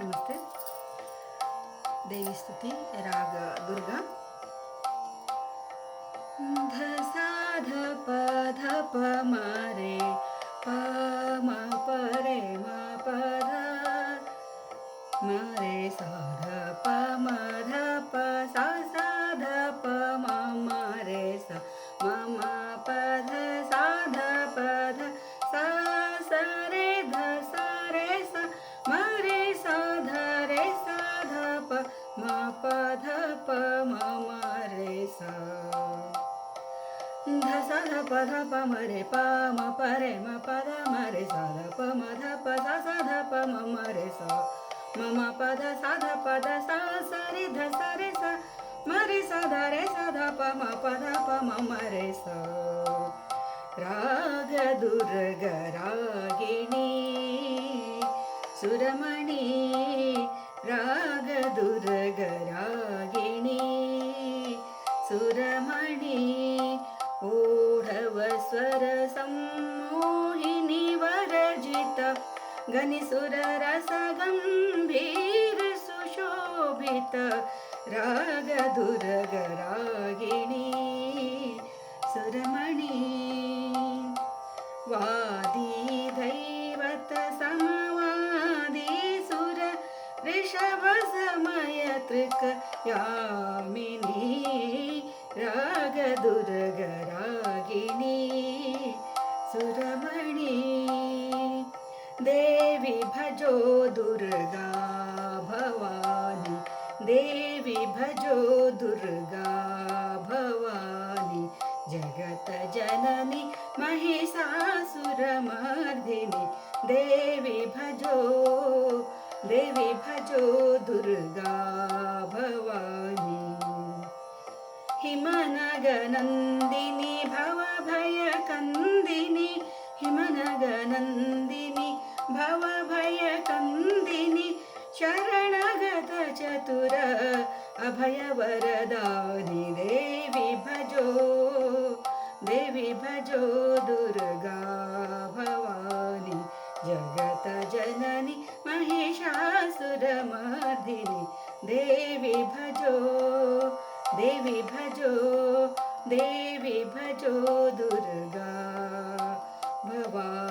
नमस्ते। देवी स्तुति, राग दुर्गा। ध साध प ध प म रे प म प रे म प ध म रे स ध प म ध प सा सा ध प म म रे स। म म प ध, सा ध प ध, सा स रे ధస ధప ధప మరి ప మ పరే మ పద మరి స ధప మ ధప ధ స ధప మ మరి స మమ పద స ధప ధ స సరి ధ సరి స మరి స ధ రే స ధప మ పద ప మ మరి స రాగ దుర్గ రాగిణి సురమణి రా स्वरसम्मोहिनि वरजित गनिसुरस गम्भीर सुशोभित रागदुर्गरागिणी सुरमणि वादी दैवत समवादी सुर वृषभसमयतृकयामिनी राग सुरमणि देवी भजो दुर्गा भवानी देवी भजो दुर्गा भवानी जगत जननी महिषासुरमर्दिनि देवी भजो देवी भजो दुर्गा भवानी हिमनगनन्दिनि भवभयकन्दिनि। हिमनगनन्दिनि भवभयकन्दिनि। शरणगत चतुर अभयवरदानि देवी भजो देवी भजो दुर्गा भवानी। जगत जननि महिषासुरमर्दिनि देवी भजो देवी भजो देवी भजो दुर्गा भवानी